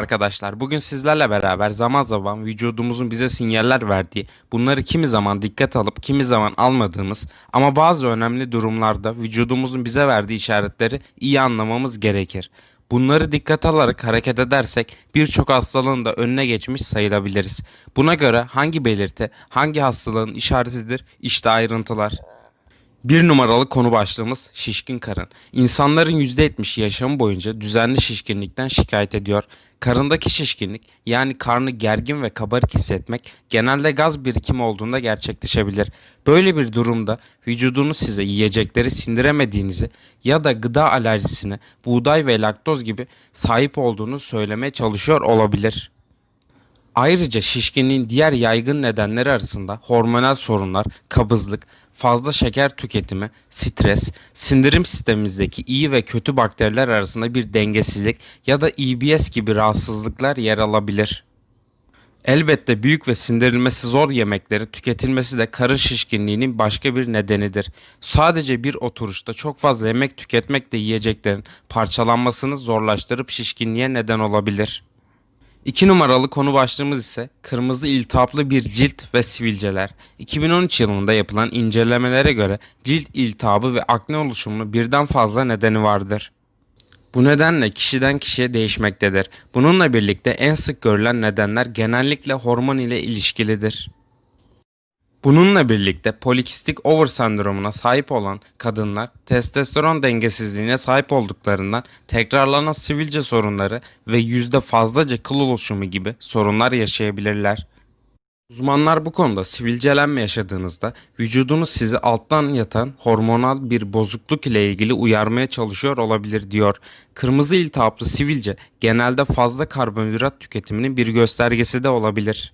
Arkadaşlar. Bugün sizlerle beraber zaman zaman vücudumuzun bize sinyaller verdiği, bunları kimi zaman dikkat alıp kimi zaman almadığımız ama bazı önemli durumlarda vücudumuzun bize verdiği işaretleri iyi anlamamız gerekir. Bunları dikkat alarak hareket edersek birçok hastalığın da önüne geçmiş sayılabiliriz. Buna göre hangi belirti, hangi hastalığın işaretidir? İşte ayrıntılar. Bir numaralı konu başlığımız şişkin karın. İnsanların %70 yaşamı boyunca düzenli şişkinlikten şikayet ediyor. Karındaki şişkinlik yani karnı gergin ve kabarık hissetmek genelde gaz birikimi olduğunda gerçekleşebilir. Böyle bir durumda vücudunuz size yiyecekleri sindiremediğinizi ya da gıda alerjisine buğday ve laktoz gibi sahip olduğunu söylemeye çalışıyor olabilir. Ayrıca şişkinliğin diğer yaygın nedenleri arasında hormonal sorunlar, kabızlık, fazla şeker tüketimi, stres, sindirim sistemimizdeki iyi ve kötü bakteriler arasında bir dengesizlik ya da EBS gibi rahatsızlıklar yer alabilir. Elbette büyük ve sindirilmesi zor yemeklerin tüketilmesi de karın şişkinliğinin başka bir nedenidir. Sadece bir oturuşta çok fazla yemek tüketmek de yiyeceklerin parçalanmasını zorlaştırıp şişkinliğe neden olabilir. İki numaralı konu başlığımız ise kırmızı iltihaplı bir cilt ve sivilceler. 2013 yılında yapılan incelemelere göre cilt iltihabı ve akne oluşumunun birden fazla nedeni vardır. Bu nedenle kişiden kişiye değişmektedir. Bununla birlikte en sık görülen nedenler genellikle hormon ile ilişkilidir. Bununla birlikte polikistik over sendromuna sahip olan kadınlar testosteron dengesizliğine sahip olduklarından tekrarlanan sivilce sorunları ve yüzde fazlaca kıl oluşumu gibi sorunlar yaşayabilirler. Uzmanlar bu konuda sivilcelenme yaşadığınızda vücudunuz sizi alttan yatan hormonal bir bozukluk ile ilgili uyarmaya çalışıyor olabilir diyor. Kırmızı iltihaplı sivilce genelde fazla karbonhidrat tüketiminin bir göstergesi de olabilir.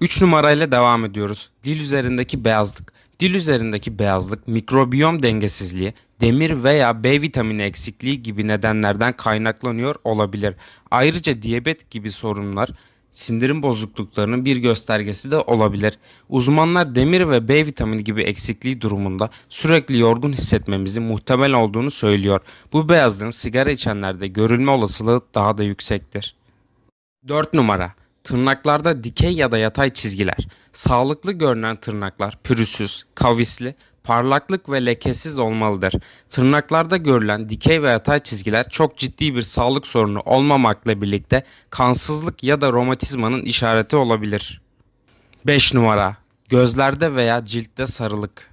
3 numarayla devam ediyoruz. Dil üzerindeki beyazlık. Dil üzerindeki beyazlık mikrobiyom dengesizliği, demir veya B vitamini eksikliği gibi nedenlerden kaynaklanıyor olabilir. Ayrıca diyabet gibi sorunlar sindirim bozukluklarının bir göstergesi de olabilir. Uzmanlar demir ve B vitamini gibi eksikliği durumunda sürekli yorgun hissetmemizin muhtemel olduğunu söylüyor. Bu beyazlığın sigara içenlerde görülme olasılığı daha da yüksektir. 4 numara Tırnaklarda dikey ya da yatay çizgiler. Sağlıklı görünen tırnaklar pürüzsüz, kavisli, parlaklık ve lekesiz olmalıdır. Tırnaklarda görülen dikey ve yatay çizgiler çok ciddi bir sağlık sorunu olmamakla birlikte kansızlık ya da romatizmanın işareti olabilir. 5 numara Gözlerde veya ciltte sarılık.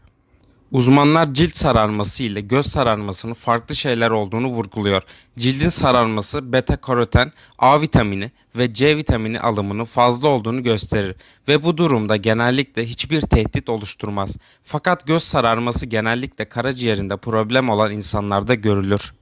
Uzmanlar cilt sararması ile göz sararmasının farklı şeyler olduğunu vurguluyor. Cildin sararması beta karoten, A vitamini ve C vitamini alımının fazla olduğunu gösterir ve bu durumda genellikle hiçbir tehdit oluşturmaz. Fakat göz sararması genellikle karaciğerinde problem olan insanlarda görülür.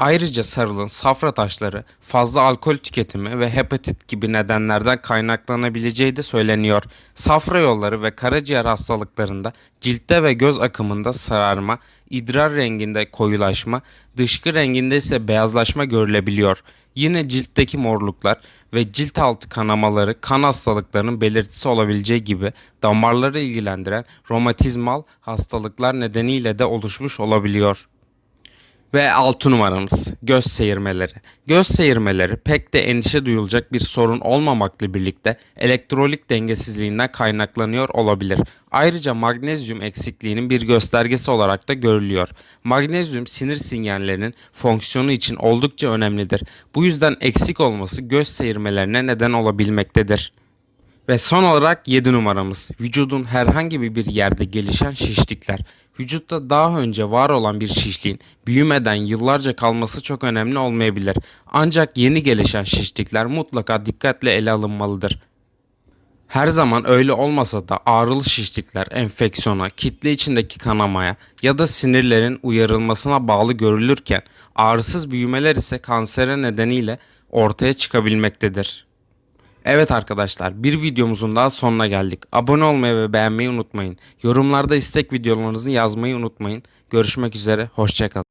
Ayrıca sarılın safra taşları, fazla alkol tüketimi ve hepatit gibi nedenlerden kaynaklanabileceği de söyleniyor. Safra yolları ve karaciğer hastalıklarında ciltte ve göz akımında sararma, idrar renginde koyulaşma, dışkı renginde ise beyazlaşma görülebiliyor. Yine ciltteki morluklar ve cilt altı kanamaları kan hastalıklarının belirtisi olabileceği gibi damarları ilgilendiren romatizmal hastalıklar nedeniyle de oluşmuş olabiliyor. Ve 6 numaramız göz seyirmeleri. Göz seyirmeleri pek de endişe duyulacak bir sorun olmamakla birlikte elektrolit dengesizliğinden kaynaklanıyor olabilir. Ayrıca magnezyum eksikliğinin bir göstergesi olarak da görülüyor. Magnezyum sinir sinyallerinin fonksiyonu için oldukça önemlidir. Bu yüzden eksik olması göz seyirmelerine neden olabilmektedir. Ve son olarak 7 numaramız. Vücudun herhangi bir yerde gelişen şişlikler. Vücutta daha önce var olan bir şişliğin büyümeden yıllarca kalması çok önemli olmayabilir. Ancak yeni gelişen şişlikler mutlaka dikkatle ele alınmalıdır. Her zaman öyle olmasa da ağrılı şişlikler enfeksiyona, kitle içindeki kanamaya ya da sinirlerin uyarılmasına bağlı görülürken ağrısız büyümeler ise kansere nedeniyle ortaya çıkabilmektedir. Evet arkadaşlar bir videomuzun daha sonuna geldik. Abone olmayı ve beğenmeyi unutmayın. Yorumlarda istek videolarınızı yazmayı unutmayın. Görüşmek üzere hoşçakalın.